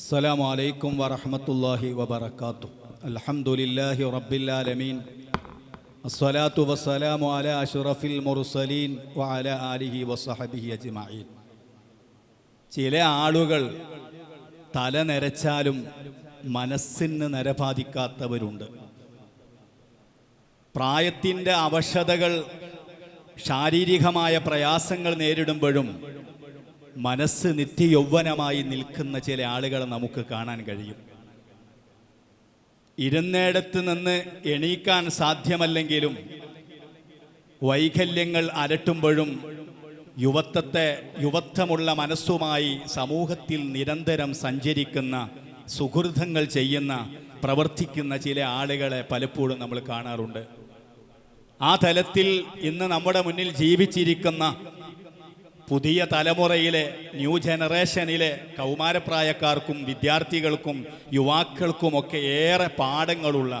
السلام عليكم ورحمة الله وبركاته الحمد لله رب العالمين الصلاة والسلام على أشرف المرسلين وعلى آله وصحبه أجمعين ചില ആളുകൾ തല നരച്ചാലും മനസ്സിന് നരബാധിക്കാത്തവരുണ്ട് പ്രായത്തിൻ്റെ അവശതകൾ ശാരീരികമായ പ്രയാസങ്ങൾ നേരിടുമ്പോഴും മനസ്സ് നിത്യയൗവനമായി നിൽക്കുന്ന ചില ആളുകളെ നമുക്ക് കാണാൻ കഴിയും. ഇരുന്നേടത്ത് നിന്ന് എണീക്കാൻ സാധ്യമല്ലെങ്കിലും വൈകല്യങ്ങൾ അലട്ടുമ്പോഴും യുവത്വത്തെ യുവത്വമുള്ള മനസ്സുമായി സമൂഹത്തിൽ നിരന്തരം സഞ്ചരിക്കുന്ന സുഹൃതങ്ങൾ ചെയ്യുന്ന പ്രവർത്തിക്കുന്ന ചില ആളുകളെ പലപ്പോഴും നമ്മൾ കാണാറുണ്ട്. ആ തലത്തിൽ ഇന്ന് നമ്മുടെ മുന്നിൽ ജീവിച്ചിരിക്കുന്ന പുതിയ തലമുറയിലെ ന്യൂ ജനറേഷനിലെ കൗമാരപ്രായക്കാർക്കും വിദ്യാർത്ഥികൾക്കും യുവാക്കൾക്കുമൊക്കെ ഏറെ പാഠങ്ങളുള്ള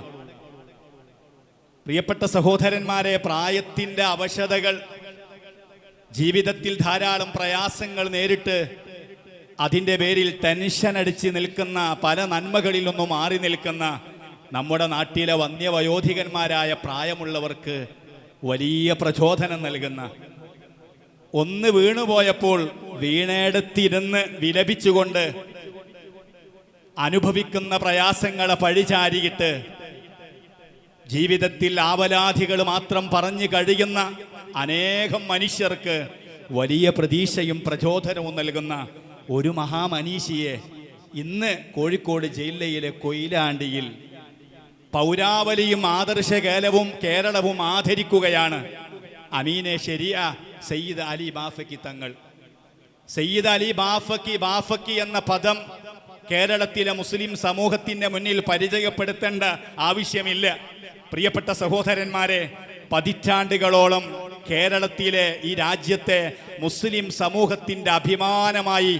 പ്രിയപ്പെട്ട സഹോദരന്മാരെ പ്രായത്തിന്റെ അവശതകൾ ജീവിതത്തിൽ ധാരാളം പ്രയാസങ്ങൾ നേരിട്ട് അതിന്റെ പേരിൽ ടെൻഷൻ അടിച്ച് നിൽക്കുന്ന പല നന്മകളിലൊന്നും മാറി നിൽക്കുന്ന നമ്മുടെ നാട്ടിലെ വന്യവയോധികന്മാരായ പ്രായമുള്ളവർക്ക് വലിയ പ്രചോദനം നൽകുന്ന ഒന്ന് വീണുപോയപ്പോൾ വീണേടത്തിരുന്ന് വിലപിച്ചുകൊണ്ട് അനുഭവിക്കുന്ന പ്രയാസങ്ങളെ പഴിചാരിയിട്ട് ജീവിതത്തിൽ ആവലാധികൾ മാത്രം പറഞ്ഞു കഴിയുന്ന അനേകം മനുഷ്യർക്ക് വലിയ പ്രതീക്ഷയും പ്രചോദനവും നൽകുന്ന ഒരു മഹാമനീഷിയെ ഇന്ന് കോഴിക്കോട് ജില്ലയിലെ കൊയിലാണ്ടിയിൽ പൗരാവലിയും ആദർശകേലവും കേരളവും ആദരിക്കുകയാണ് അമീനെ ശരിയ സയ്യിദ് അലി ബാഫക്കി തങ്ങൾ. സയ്യിദ് അലി ബാഫക്കി ബാഫക്കി എന്ന പദം കേരളത്തിലെ മുസ്ലിം സമൂഹത്തിന്റെ മുന്നിൽ പരിചയപ്പെടുത്തേണ്ട ആവശ്യമില്ല. പ്രിയപ്പെട്ട സഹോദരന്മാരെ പതിറ്റാണ്ടുകളോളം കേരളത്തിലെ ഈ രാജ്യത്തെ മുസ്ലിം സമൂഹത്തിന്റെ അഭിമാനമായി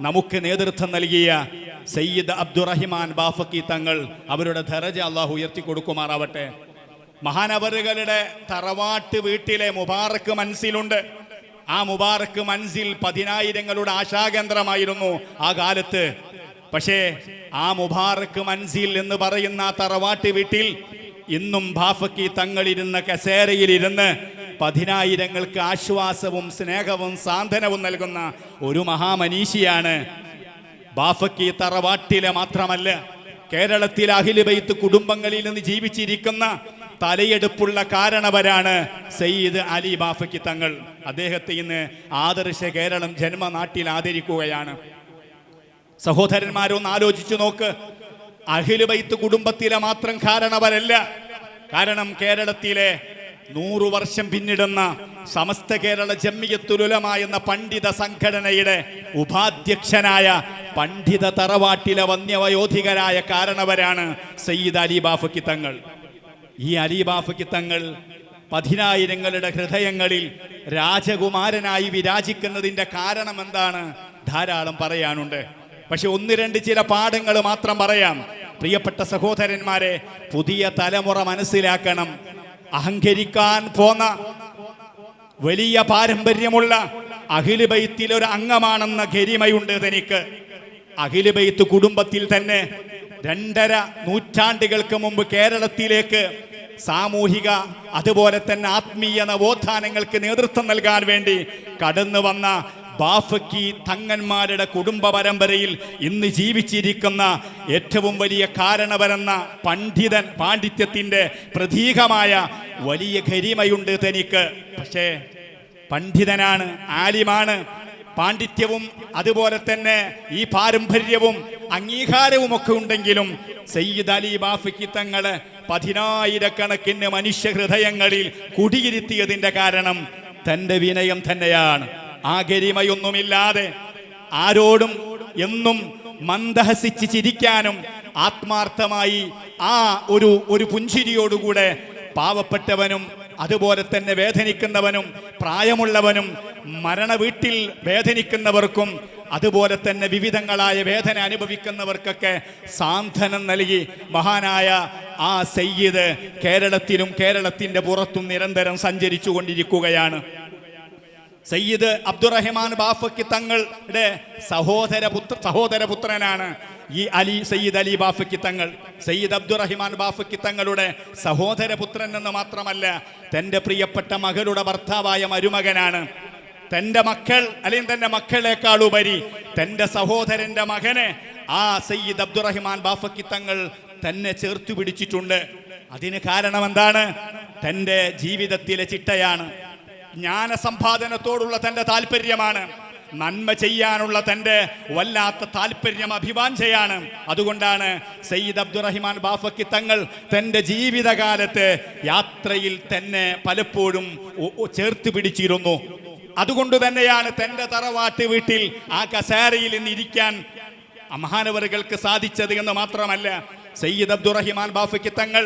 നമുക്ക് നേതൃത്വം നൽകിയ സയ്യിദ് അബ്ദുറഹിമാൻ ബാഫക്കി തങ്ങൾ അവരുടെ ധരജ അള്ളാഹു ഉയർത്തി കൊടുക്കുമാറാവട്ടെ മഹാനവറുകളുടെ തറവാട്ട് വീട്ടിലെ മുബാറക്ക് മനസ്സിലുണ്ട് ആ മുബാറക്ക് മനസ്സിൽ പതിനായിരങ്ങളുടെ ആശാകേന്ദ്രമായിരുന്നു ആ കാലത്ത്. പക്ഷേ ആ മുബാറക്ക് മൻസിൽ എന്ന് പറയുന്ന തറവാട്ട് വീട്ടിൽ ഇന്നും ബാഫക്കി തങ്ങളിരുന്ന കസേരയിലിരുന്ന് പതിനായിരങ്ങൾക്ക് ആശ്വാസവും സ്നേഹവും സാന്ത്വനവും നൽകുന്ന ഒരു മഹാമനീഷിയാണ് ബാഫക്കി തറവാട്ടിലെ മാത്രമല്ല കേരളത്തിലെ അഖിലബൈത്ത് കുടുംബങ്ങളിൽ നിന്ന് ജീവിച്ചിരിക്കുന്ന തലയെടുപ്പുള്ള കാരണവരാണ് സയ്യിദ് അലി ബാഫക്കി തങ്ങൾ. അദ്ദേഹത്തെ ഇന്ന് ആദർശ കേരളം ജന്മനാട്ടിൽ ആദരിക്കുകയാണ്. സഹോദരന്മാരൊന്ന് ആലോചിച്ചു നോക്ക്. അഖിലുബൈത്ത് കുടുംബത്തിലെ മാത്രം കാരണവരല്ല. കാരണം കേരളത്തിലെ നൂറു വർഷം പിന്നിടുന്ന സമസ്ത കേരള ജമ്മിയത്തുലുലമ എന്ന പണ്ഡിത സംഘടനയുടെ ഉപാധ്യക്ഷനായ പണ്ഡിത തറവാട്ടിലെ വന്യവയോധികരായ കാരണവരാണ് സയ്യിദ് അലി ബാഫക്കി തങ്ങൾ. ഈ അലിബാഫയ്ക്ക് തങ്ങൾ പതിനായിരങ്ങളുടെ ഹൃദയങ്ങളിൽ രാജകുമാരനായി വിരാജിക്കുന്നതിന്റെ കാരണം എന്താണ്? ധാരാളം പറയാനുണ്ട്. പക്ഷെ ഒന്ന് രണ്ട് ചില പാഠങ്ങൾ മാത്രം പറയാം. പ്രിയപ്പെട്ട സഹോദരന്മാരെ പുതിയ തലമുറ മനസ്സിലാക്കണം. അഹങ്കരിക്കാൻ പോന്ന വലിയ പാരമ്പര്യമുള്ള അഖിലുബൈത്തിൽ ഒരു അംഗമാണെന്ന ഗരിമയുണ്ട് തനിക്ക് അഖിലുബൈത്ത് കുടുംബത്തിൽ തന്നെ രണ്ടര നൂറ്റാണ്ടുകൾക്ക് മുമ്പ് കേരളത്തിലേക്ക് സാമൂഹിക അതുപോലെ തന്നെ ആത്മീയ നവോത്ഥാനങ്ങൾക്ക് നേതൃത്വം നൽകാൻ വേണ്ടി കടന്നു വന്ന ബാഫക്കി തങ്ങന്മാരുടെ കുടുംബ പരമ്പരയിൽ ഇന്ന് ജീവിച്ചിരിക്കുന്ന ഏറ്റവും വലിയ കാരണവരെന്ന പണ്ഡിതൻ പാണ്ഡിത്യത്തിന്റെ പ്രതീകമായ വലിയ ഗരിമയുണ്ട് തനിക്ക്. പക്ഷേ പണ്ഡിതനാണ് ആലിമാണ്. പാണ്ഡിത്യവും അതുപോലെ തന്നെ ഈ പാരമ്പര്യവും അംഗീകാരവും ഒക്കെ ഉണ്ടെങ്കിലും സയ്യിദ് അലി ബാഫിക്ക് തങ്ങൾ പതിനായിരക്കണക്കിന് മനുഷ്യ ഹൃദയങ്ങളിൽ കുടിയിരുത്തിയതിന്റെ കാരണം തന്റെ വിനയം തന്നെയാണ്. ആ ആരോടും എന്നും മന്ദഹസിച്ച് ചിരിക്കാനും ആത്മാർത്ഥമായി ആ ഒരു ഒരു പുഞ്ചിരിയോടുകൂടെ പാവപ്പെട്ടവനും അതുപോലെ തന്നെ വേദനിക്കുന്നവനും പ്രായമുള്ളവനും മരണ വീട്ടിൽ വേദനിക്കുന്നവർക്കും അതുപോലെ തന്നെ വിവിധങ്ങളായ വേദന അനുഭവിക്കുന്നവർക്കൊക്കെ സാന്ത്വനം നൽകി മഹാനായ ആ സയ്യിദ് കേരളത്തിലും കേരളത്തിന്റെ പുറത്തും നിരന്തരം സഞ്ചരിച്ചു കൊണ്ടിരിക്കുകയാണ് സയ്യിദ് അബ്ദുറഹിമാൻ ബാഫക്കി തങ്ങളുടെ സഹോദര പുത്ര സഹോദരപുത്രനാണ്. ഈ അലി സയ്യിദ് അലി ബാഫക്കി തങ്ങൾ സയ്യിദ് അബ്ദുറഹിമാൻ ബാഫക്കി തങ്ങളുടെ സഹോദരപുത്രൻ എന്ന് മാത്രമല്ല തന്റെ പ്രിയപ്പെട്ട മകളുടെ ഭർത്താവായ മരുമകനാണ്. തന്റെ മക്കൾ അല്ലെങ്കിൽ തന്റെ മക്കളെക്കാൾ ഉപരി തന്റെ സഹോദരന്റെ മകനെ ആ സയ്യിദ് അബ്ദുറഹിമാൻ ബാഫക്കി തങ്ങൾ തന്നെ ചേർത്തു പിടിച്ചിട്ടുണ്ട്. അതിന് കാരണം എന്താണ് തന്റെ ജീവിതത്തിലെ ചിട്ടയാണ്. ജ്ഞാനസമ്പാദനത്തോടുള്ള തന്റെ താല്പര്യമാണ്. നന്മ ചെയ്യാനുള്ള തന്റെ വല്ലാത്ത താല്പര്യം അഭിവാഞ്ചയാണ് അതുകൊണ്ടാണ് സയ്യിദ് അബ്ദുറഹിമാൻ ബാഫക്കി തങ്ങൾ തന്റെ ജീവിതകാലത്ത് യാത്രയിൽ തന്നെ പലപ്പോഴും ചേർത്ത് പിടിച്ചിരുന്നു. അതുകൊണ്ട് തന്നെയാണ് തന്റെ തറവാട്ട് വീട്ടിൽ ആ കസേരയിൽ നിന്ന് ഇരിക്കാൻ മഹാനവറുകൾക്ക് സാധിച്ചത് എന്ന് മാത്രമല്ല സയ്യിദ് അബ്ദുറഹിമാൻ ബാഫക്ക് തങ്ങൾ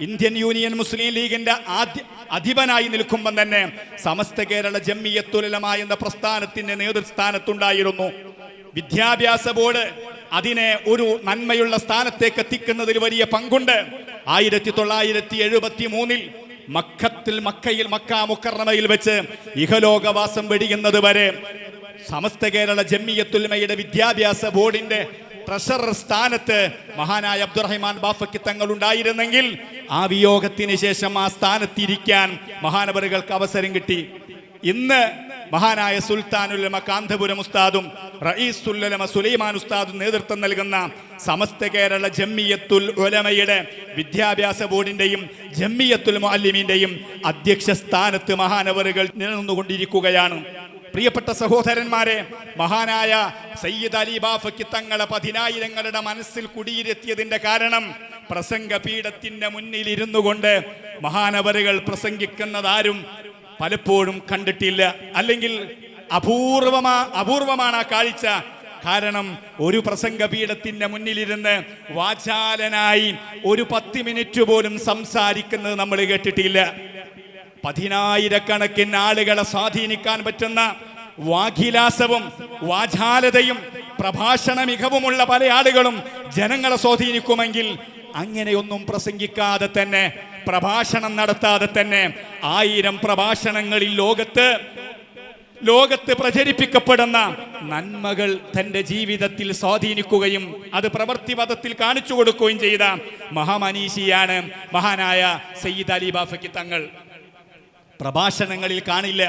ഇന്ത്യൻ യൂണിയൻ മുസ്ലിം ലീഗിന്റെ ആദ്യ അധിപനായി നിൽക്കുമ്പം തന്നെ സമസ്ത കേരള ജമ്മിയത്തുലമ എന്ന പ്രസ്ഥാനത്തിന്റെ നേതൃസ്ഥാനത്തുണ്ടായിരുന്നു. വിദ്യാഭ്യാസ ബോർഡ് അതിനെ ഒരു നന്മയുള്ള സ്ഥാനത്തേക്ക് എത്തിക്കുന്നതിൽ വലിയ പങ്കുണ്ട്. ആയിരത്തി തൊള്ളായിരത്തി എഴുപത്തി മൂന്നിൽ മക്കത്തിൽ മക്കയിൽ മക്ക മുക്കർണമയിൽ വെച്ച് ഇഹലോകവാസം വെടിയുന്നത് വരെ സമസ്ത കേരള ജമ്മിയത്തുൽമയുടെ വിദ്യാഭ്യാസ ബോർഡിന്റെ ട്രഷറർ സ്ഥാനത്ത് മഹാനായ അബ്ദുറഹിമാൻ ബാഫയ്ക്ക് തങ്ങൾ ഉണ്ടായിരുന്നെങ്കിൽ ആ വിയോഗത്തിന് ശേഷം ആ സ്ഥാനത്തിരിക്കാൻ മഹാനവറുകൾക്ക് അവസരം കിട്ടി. ഇന്ന് മഹാനായ സുൽത്താനുലമ കാന്തപുരം ഉസ്താദും റയീസുല്ലമ സുലൈമാൻ ഉസ്താദും നേതൃത്വം നൽകുന്ന സമസ്ത കേരള ജമ്മിയത്തുൽ ഉലമയുടെ വിദ്യാഭ്യാസ ബോർഡിന്റെയും ജമ്മിയത്തുൽ മുഅല്ലിമീന്റെയും അധ്യക്ഷ സ്ഥാനത്ത് മഹാനവറുകൾ നിലനിന്നുകൊണ്ടിരിക്കുകയാണ്. പ്രിയപ്പെട്ട സഹോദരന്മാരെ മഹാനായ സയ്യിദ് അലി ബാഫയ്ക്ക് തങ്ങളെ പതിനായിരങ്ങളുടെ മനസ്സിൽ കുടിയിരുത്തിയതിന്റെ കാരണം പ്രസംഗ പീഠത്തിന്റെ മുന്നിൽ ഇരുന്നു കൊണ്ട് മഹാനവരുകൾ പ്രസംഗിക്കുന്നതാരും പലപ്പോഴും കണ്ടിട്ടില്ല. അല്ലെങ്കിൽ അപൂർവമാ അപൂർവമാണ് ആ കാഴ്ച. കാരണം ഒരു പ്രസംഗ പീഠത്തിന്റെ മുന്നിലിരുന്ന് വാചാലനായി ഒരു പത്ത് മിനിറ്റ് പോലും സംസാരിക്കുന്നത് നമ്മൾ കേട്ടിട്ടില്ല. പതിനായിരക്കണക്കിന് ആളുകളെ സ്വാധീനിക്കാൻ പറ്റുന്ന വാഖിലാസവും വാചാലതയും പ്രഭാഷണ മികവുമുള്ള പല ആളുകളും ജനങ്ങളെ സ്വാധീനിക്കുമെങ്കിൽ അങ്ങനെയൊന്നും പ്രസംഗിക്കാതെ തന്നെ പ്രഭാഷണം നടത്താതെ തന്നെ ആയിരം പ്രഭാഷണങ്ങളിൽ ലോകത്ത് ലോകത്ത് പ്രചരിപ്പിക്കപ്പെടുന്ന നന്മകൾ തന്റെ ജീവിതത്തിൽ സ്വാധീനിക്കുകയും അത് പ്രവൃത്തിപഥത്തിൽ കാണിച്ചു കൊടുക്കുകയും ചെയ്ത മഹാമനീഷിയാണ് മഹാനായ സയ്യിദ് അലി ബാഫയ്ക്ക് തങ്ങൾ. പ്രഭാഷണങ്ങളിൽ കാണില്ല.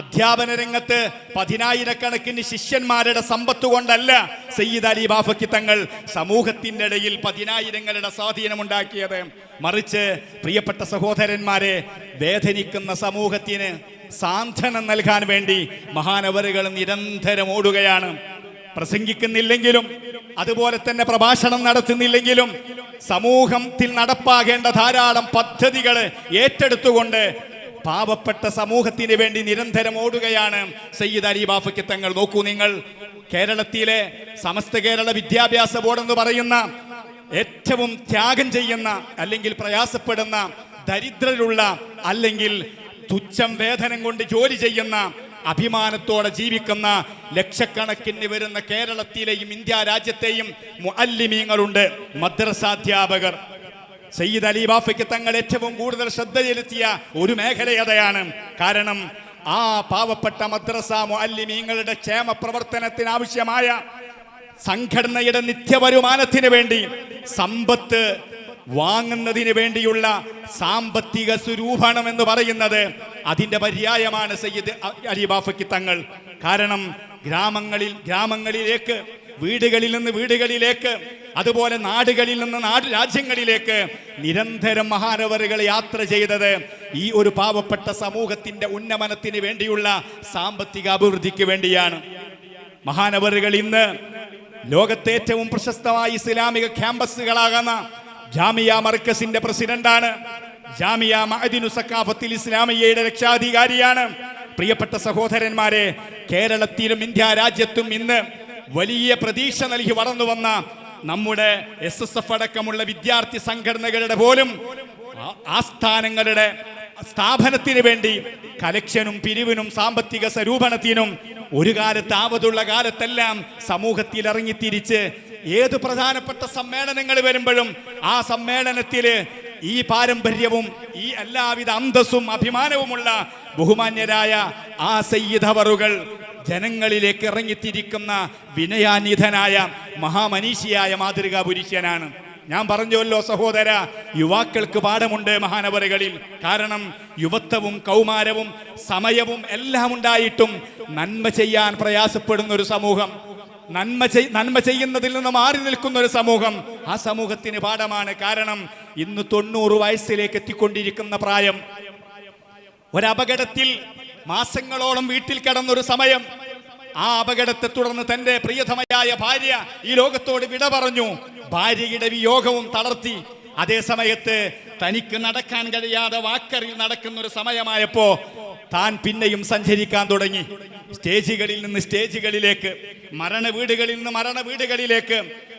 അധ്യാപന രംഗത്ത് പതിനായിരക്കണക്കിന് ശിഷ്യന്മാരുടെ സമ്പത്ത് കൊണ്ടല്ല സയ്യിദ് അലി ബാഫക്കി തങ്ങൾ സമൂഹത്തിന്റെ ഇടയിൽ പതിനായിരങ്ങളുടെ സ്വാധീനമുണ്ടാക്കിയത്. മറിച്ച് പ്രിയപ്പെട്ട സഹോദരന്മാരെ വേദനിക്കുന്ന സമൂഹത്തിന് സാന്ത്വനം നൽകാൻ വേണ്ടി മഹാനവറുകൾ നിരന്തരം ഓടുകയാണ്. പ്രസംഗിക്കുന്നില്ലെങ്കിലും അതുപോലെ തന്നെ പ്രഭാഷണം നടത്തുന്നില്ലെങ്കിലും സമൂഹത്തിൽ നടപ്പാകേണ്ട ധാരാളം പദ്ധതികൾ ഏറ്റെടുത്തുകൊണ്ട് പാവപ്പെട്ട സമൂഹത്തിന് വേണ്ടി നിരന്തരം ഓടുകയാണ്. സയ്യിദ് അലി ബാഫയ്ക്ക് തങ്ങൾ നോക്കൂ നിങ്ങൾ. കേരളത്തിലെ സമസ്ത കേരള വിദ്യാഭ്യാസ ബോർഡ് എന്ന് പറയുന്ന ഏറ്റവും ത്യാഗം ചെയ്യുന്ന അല്ലെങ്കിൽ പ്രയാസപ്പെടുന്ന ദരിദ്രരുള്ള അല്ലെങ്കിൽ തുച്ഛം വേതനം കൊണ്ട് ജോലി ചെയ്യുന്ന അഭിമാനത്തോടെ ജീവിക്കുന്ന ലക്ഷക്കണക്കിന് വരുന്ന കേരളത്തിലെയും ഇന്ത്യ രാജ്യത്തെയും മുഅല്ലിമീങ്ങളുണ്ട്. മദ്രസാധ്യാപകർ. സയ്യിദ് അലി ബാഫയ്ക്ക് തങ്ങൾ ഏറ്റവും കൂടുതൽ ശ്രദ്ധ ചെലുത്തിയ ഒരു മേഖലയതയാണ് കാരണം ആ പാവപ്പെട്ട മദ്രസ മുഅല്ലിമീങ്ങളുടെ ക്ഷേമ പ്രവർത്തനത്തിന് ആവശ്യമായ സംഘടനയുടെ നിത്യവരുമാനത്തിന് വേണ്ടി സമ്പത്ത് വാങ്ങുന്നതിന് വേണ്ടിയുള്ള സാമ്പത്തിക സ്വരൂപണം എന്ന് പറയുന്നത് അതിന്റെ പര്യായമാണ് സയ്യിദ് അലി ബാഫയ്ക്ക് തങ്ങൾ. കാരണം ഗ്രാമങ്ങളിൽ ഗ്രാമങ്ങളിലേക്ക് വീടുകളിൽ നിന്ന് വീടുകളിലേക്ക് അതുപോലെ നാടുകളിൽ നിന്ന് നാട് രാജ്യങ്ങളിലേക്ക് നിരന്തരം മഹാനവറുകൾ യാത്ര ചെയ്തത് ഈ ഒരു പാവപ്പെട്ട സമൂഹത്തിന്റെ ഉന്നമനത്തിന് വേണ്ടിയുള്ള സാമ്പത്തിക അഭിവൃദ്ധിക്ക് വേണ്ടിയാണ്. മഹാനവറുകൾ ഇന്ന് ലോകത്തെ ഏറ്റവും പ്രശസ്തമായ ഇസ്ലാമിക ക്യാമ്പസുകളാകുന്ന ജാമിയ മർക്കസിന്റെ പ്രസിഡന്റാണ്. ജാമിയ മഅദിനു സക്കാഫത്തിൽ ഇസ്ലാമിയയുടെ രക്ഷാധികാരിയാണ്. പ്രിയപ്പെട്ട സഹോദരന്മാരെ കേരളത്തിലും ഇന്ത്യ രാജ്യത്തും ഇന്ന് വലിയ പ്രതീക്ഷ നൽകി വളർന്നു വന്ന നമ്മുടെ എസ് എസ് എഫ് അടക്കമുള്ള വിദ്യാർത്ഥി സംഘടനകളുടെ പോലും ആസ്ഥാനങ്ങളുടെ സ്ഥാപനത്തിന് വേണ്ടി കലക്ഷനും പിരിവിനും സാമ്പത്തിക സ്വരൂപണത്തിനും ഒരു കാലത്ത് കാലത്തെല്ലാം സമൂഹത്തിൽ ഇറങ്ങിത്തിരിച്ച് ഏത് പ്രധാനപ്പെട്ട സമ്മേളനങ്ങൾ വരുമ്പോഴും ആ സമ്മേളനത്തിൽ ഈ പാരമ്പര്യവും ഈ എല്ലാവിധ അന്തസ്സും അഭിമാനവുമുള്ള ബഹുമാന്യരായ ആ സയ്യിദവറുകൾ ജനങ്ങളിലേക്ക് ഇറങ്ങിത്തിരിക്കുന്ന വിനയാനിധനായ മഹാമനീഷിയായ മാതൃകാ പുരുഷനാണ് ഞാൻ പറഞ്ഞുവല്ലോ സഹോദര യുവാക്കൾക്ക് പാഠമുണ്ട് മഹാനവരകളിൽ കാരണം യുവത്വവും കൗമാരവും സമയവും എല്ലാം ഉണ്ടായിട്ടും നന്മ ചെയ്യാൻ പ്രയാസപ്പെടുന്ന ഒരു സമൂഹം. നന്മ ചെയ് നന്മ ചെയ്യുന്നതിൽ നിന്ന് മാറി നിൽക്കുന്ന ഒരു സമൂഹം. ആ സമൂഹത്തിന് പാഠമാണ്. കാരണം ഇന്ന് തൊണ്ണൂറ് വയസ്സിലേക്ക് എത്തിക്കൊണ്ടിരിക്കുന്ന പ്രായം. ഒരപകടത്തിൽ മാസങ്ങളോളം വീട്ടിൽ കിടന്നൊരു സമയം ആ അപകടത്തെ തുടർന്ന് തന്റെ പ്രിയതമയായ ഭാര്യ ഈ ലോകത്തോട് വിട പറഞ്ഞു. ഭാര്യയുടെ വിയോഗവും തളർത്തി. അതേ സമയത്ത് തനിക്ക് നടക്കാൻ കഴിയാതെ വാക്കറിൽ നടക്കുന്ന ഒരു സമയമായപ്പോ താൻ പിന്നെയും സഞ്ചരിക്കാൻ തുടങ്ങി. സ്റ്റേജുകളിൽ നിന്ന് സ്റ്റേജുകളിലേക്ക് മരണ വീടുകളിൽ നിന്ന് മരണ വീടുകളിലേക്ക്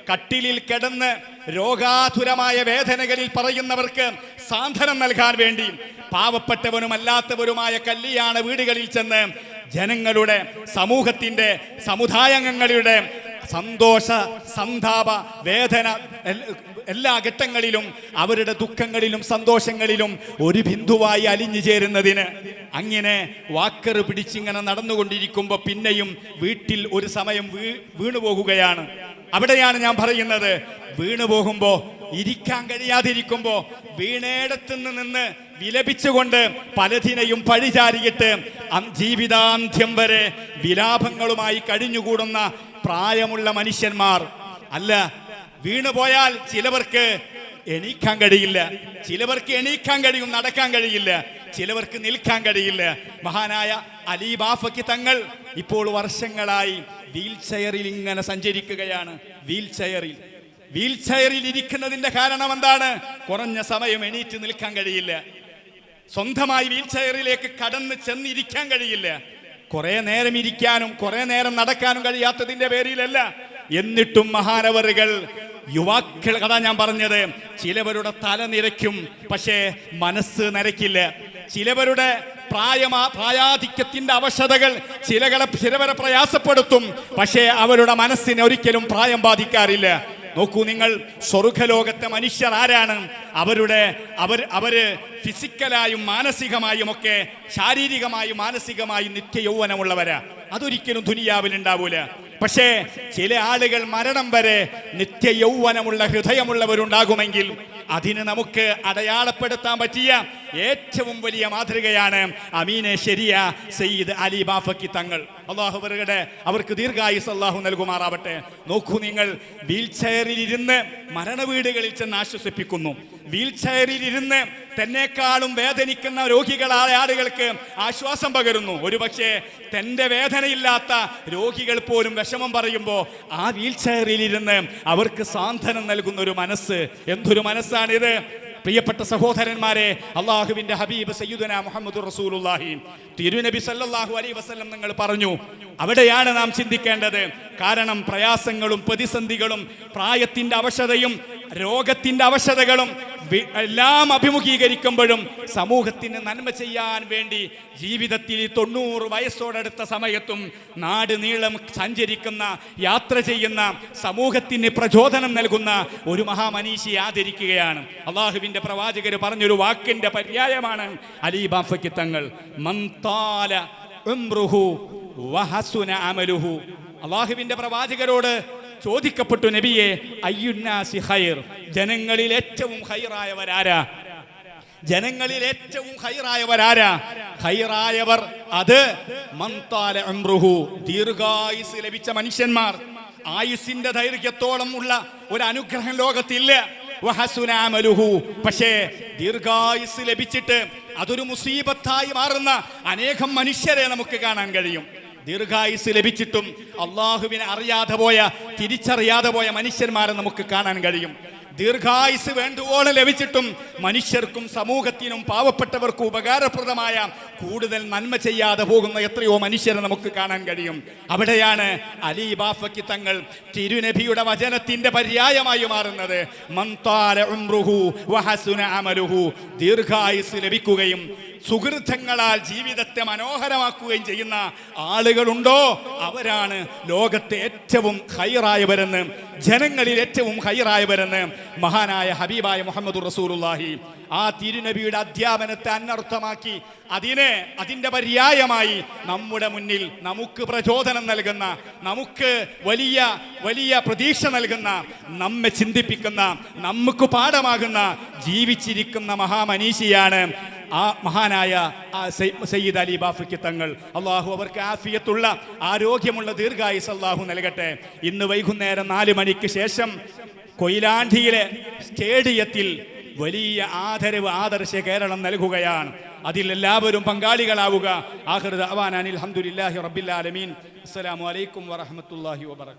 കട്ടിലിൽ കിടന്ന് രോഗാതുരമായ വേദനകളിൽ പറയുന്നവർക്ക് സാന്ത്വനം നൽകാൻ വേണ്ടി പാവപ്പെട്ടവനും അല്ലാത്തവരുമായ കല്യാണ വീടുകളിൽ ചെന്ന് ജനങ്ങളുടെ സമൂഹത്തിന്റെ സമുദായാംഗങ്ങളുടെ സന്തോഷ സന്താപ വേദന എല്ലാ ഘട്ടങ്ങളിലും അവരുടെ ദുഃഖങ്ങളിലും സന്തോഷങ്ങളിലും ഒരു ബിന്ദുവായി അലിഞ്ഞു ചേരുന്നതിന് അങ്ങനെ വാക്കറ് പിടിച്ചിങ്ങനെ നടന്നുകൊണ്ടിരിക്കുമ്പോൾ പിന്നെയും വീട്ടിൽ ഒരു സമയം വീ വീണുപോകുകയാണ് അവിടെയാണ് ഞാൻ പറയുന്നത് വീണു പോകുമ്പോൾ ഇരിക്കാൻ കഴിയാതിരിക്കുമ്പോൾ വീണേടത്തു നിന്ന് വിലപിച്ചുകൊണ്ട് പലതിനെയും പഴിചാരിയിട്ട് ജീവിതാന്ത്യം വരെ വിലാപങ്ങളുമായി കഴിഞ്ഞുകൂടുന്ന പ്രായമുള്ള മനുഷ്യന്മാർ. അല്ല വീണുപോയാൽ ചിലവർക്ക് എണീക്കാൻ കഴിയില്ല. ചിലവർക്ക് എണീക്കാൻ കഴിയും നടക്കാൻ കഴിയില്ല. ചിലവർക്ക് നിൽക്കാൻ കഴിയില്ല. മഹാനായ അലി ബാഫയ്ക്ക് തങ്ങൾ ഇപ്പോൾ വർഷങ്ങളായി വീൽ ചെയറിൽ ഇങ്ങനെ സഞ്ചരിക്കുകയാണ്. വീൽ ചെയറിൽ വീൽ ചെയറിൽ ഇരിക്കുന്നതിന്റെ കാരണം എന്താണ്? കുറഞ്ഞ സമയം എണീറ്റ് നിൽക്കാൻ കഴിയില്ല. സ്വന്തമായി വീൽ ചെയറിലേക്ക് കടന്ന് ചെന്നിരിക്കാൻ കഴിയില്ല. കുറെ നേരം ഇരിക്കാനും കുറെ നേരം നടക്കാനും കഴിയാത്തതിന്റെ പേരിലല്ല. എന്നിട്ടും മഹാനവറുകൾ യുവാക്കൾ കഥ ഞാൻ പറഞ്ഞത് ചിലവരുടെ തല നിരയ്ക്കും പക്ഷേ മനസ്സ് നിരക്കില്ല ചിലവരുടെ പ്രായമാ പ്രായാധിക്യത്തിന്റെ അവശതകൾ ചിലകളെ ചിലവരെ പ്രയാസപ്പെടുത്തും പക്ഷേ അവരുടെ മനസ്സിനെ ഒരിക്കലും പ്രായം ബാധിക്കാറില്ല. നോക്കൂ നിങ്ങൾ സ്വർഗലോകത്തെ മനുഷ്യർ ആരാണ്? അവരുടെ അവർ അവർ ഫിസിക്കലായും മാനസികമായും ഒക്കെ ശാരീരികമായും മാനസികമായും നിത്യ യൗവനമുള്ളവരാ. അതൊരിക്കലും ദുനിയാവിൽ ഉണ്ടാവൂല. പക്ഷേ ചില ആളുകൾ മരണം വരെ നിത്യ യൗവനമുള്ള ഹൃദയമുള്ളവരുണ്ടാകുമെങ്കിൽ അതിന് നമുക്ക് അടയാളപ്പെടുത്താൻ പറ്റിയ ഏറ്റവും വലിയ മാതൃകയാണ് അമീനെ ശരിയ സയ്യിദ് അലി ബാഫക്കി തങ്ങൾ. അള്ളാഹു അവരുടെ അവർക്ക് ദീർഘായുസ് അള്ളാഹു നൽകുമാറാവട്ടെ. നോക്കൂ നിങ്ങൾ വീൽ ചെയറിൽ ഇരുന്ന് മരണവീടുകളിൽ ചെന്ന് ആശ്വസിപ്പിക്കുന്നു. വീൽ ചെയറിൽ ഇരുന്ന് തന്നെക്കാളും വേദനിക്കുന്ന രോഗികളായ ആളുകൾക്ക് ആശ്വാസം പകരുന്നു. ഒരുപക്ഷെ തന്റെ വേദനയില്ലാത്ത രോഗികൾ പോലും വിഷമം പറയുമ്പോൾ ആ വീൽ ചെയറിൽ ഇരുന്ന് അവർക്ക് സാന്ത്വനം നൽകുന്ന ഒരു മനസ്സ്. എന്തൊരു മനസ്സാണിത്? പ്രിയപ്പെട്ട സഹോദരന്മാരെ അള്ളാഹുവിന്റെ ഹബീബ് സയ്യുദന മുഹമ്മദ് റസൂലുള്ളാഹി. തിരുനബി സല്ലാഹു അലൈ വസ്ലം നിങ്ങൾ പറഞ്ഞു അവിടെയാണ് നാം ചിന്തിക്കേണ്ടത്. കാരണം പ്രയാസങ്ങളും പ്രതിസന്ധികളും പ്രായത്തിന്റെ അവശതയും രോഗത്തിന്റെ അവശതകളും എല്ലാം അഭിമുഖീകരിക്കുമ്പോഴും സമൂഹത്തിന് നന്മ ചെയ്യാൻ വേണ്ടി ജീവിതത്തിൽ തൊണ്ണൂറ് വയസ്സോടടുത്ത സമയത്തും നാട് നീളം സഞ്ചരിക്കുന്ന യാത്ര ചെയ്യുന്ന സമൂഹത്തിന് പ്രചോദനം നൽകുന്ന ഒരു മഹാമനീഷി ആദരിക്കുകയാണ്. അള്ളാഹുവിന്റെ പ്രവാചകർ പറഞ്ഞൊരു വാക്കിന്റെ പര്യായമാണ്. അലി ബാഫയ്ക്ക് തങ്ങൾ മന്താല അമലുഹു. അള്ളാഹുവിന്റെ പ്രവാചകരോട് ചോദിക്കപ്പെട്ടു നബിയെ അയ്യുന്നാസി ഖൈർ. ജനങ്ങളിൽ ഏറ്റവും ഹൈറായവരാരാ ജനങ്ങളിൽ ഏറ്റവും ഹൈറായവരാരാ ഹൈറായവർ അത് മന്താല ഉംറുഹു ദീർഘായുസ് ലഭിച്ച മനുഷ്യന്മാർ. ആയുസിന്റെ ദൈർഘ്യത്തോളം ഉള്ള ഒരു അനുഗ്രഹം ലോകത്തില്ല. വഹസുനാമലുഹു പക്ഷേ ദീർഘായുസ് ലഭിച്ചിട്ട് അതൊരു മുസീബത്തായി മാറുന്ന അനേകം മനുഷ്യരെ നമുക്ക് കാണാൻ കഴിയും. ദീർഘായുസ് ലഭിച്ചിട്ടും അള്ളാഹുവിനെ അറിയാതെ പോയ തിരിച്ചറിയാതെ പോയ മനുഷ്യന്മാരെ നമുക്ക് കാണാൻ കഴിയും. ദീർഘായുസ് വേണ്ടുവോളം ലഭിച്ചിട്ടും മനുഷ്യർക്കും സമൂഹത്തിനും പാവപ്പെട്ടവർക്കും ഉപകാരപ്രദമായ കൂടുതൽ നന്മ ചെയ്യാതെ പോകുന്ന എത്രയോ മനുഷ്യരെ നമുക്ക് കാണാൻ കഴിയും. അവിടെയാണ് അലി ബാഫയ്ക്ക് തങ്ങൾ തിരുനബിയുടെ വചനത്തിന്റെ പര്യായമായി മാറുന്നത്. മന്താല ഉംറുഹു അമലുഹു. ദീർഘായുസ് ലഭിക്കുകയും സുഹൃത്തങ്ങളാൽ ജീവിതത്തെ മനോഹരമാക്കുകയും ചെയ്യുന്ന ആളുകളുണ്ടോ? അവരാണ് ലോകത്തെ ഏറ്റവും ഹൈറായവരെന്ന് ജനങ്ങളിൽ ഏറ്റവും ഹൈറായവരെന്ന് മഹാനായ ഹബീബായ മുഹമ്മദ് റസൂലുള്ളാഹി ആ തിരുനബിയുടെ അധ്യാപനത്തെ അനർത്ഥമാക്കി അതിനെ അതിന്റെ പര്യായമായി നമ്മുടെ മുന്നിൽ നമുക്ക് പ്രചോദനം നൽകുന്ന നമുക്ക് വലിയ വലിയ പ്രതീക്ഷ നൽകുന്ന നമ്മെ ചിന്തിപ്പിക്കുന്ന നമുക്ക് പാഠമാകുന്ന ജീവിച്ചിരിക്കുന്ന മഹാമനീഷിയാണ് ആ മഹാനായ സയ്യിദ് അലി ബാഫിക്ക് തങ്ങൾ അള്ളാഹു അവർക്ക് ആഫിയത്തുള്ള ആരോഗ്യമുള്ള ദീർഘായുസ് അള്ളാഹു നൽകട്ടെ. ഇന്ന് വൈകുന്നേരം നാല് മണിക്ക് ശേഷം കൊയിലാണ്ടിയിലെ സ്റ്റേഡിയത്തിൽ വലിയ ആദരവ് ആദർശ കേരളം നൽകുകയാണ്. അതിൽ എല്ലാവരും പങ്കാളികളാവുക. ആഹൃദ് അവാനാനിൽ അലഹമുല്ലാഹി റബ്ബിൽ ആലമീൻ. അസ്സലാമു അലൈക്കും വറഹമത്തല്ലാഹി വബറകാതുഹു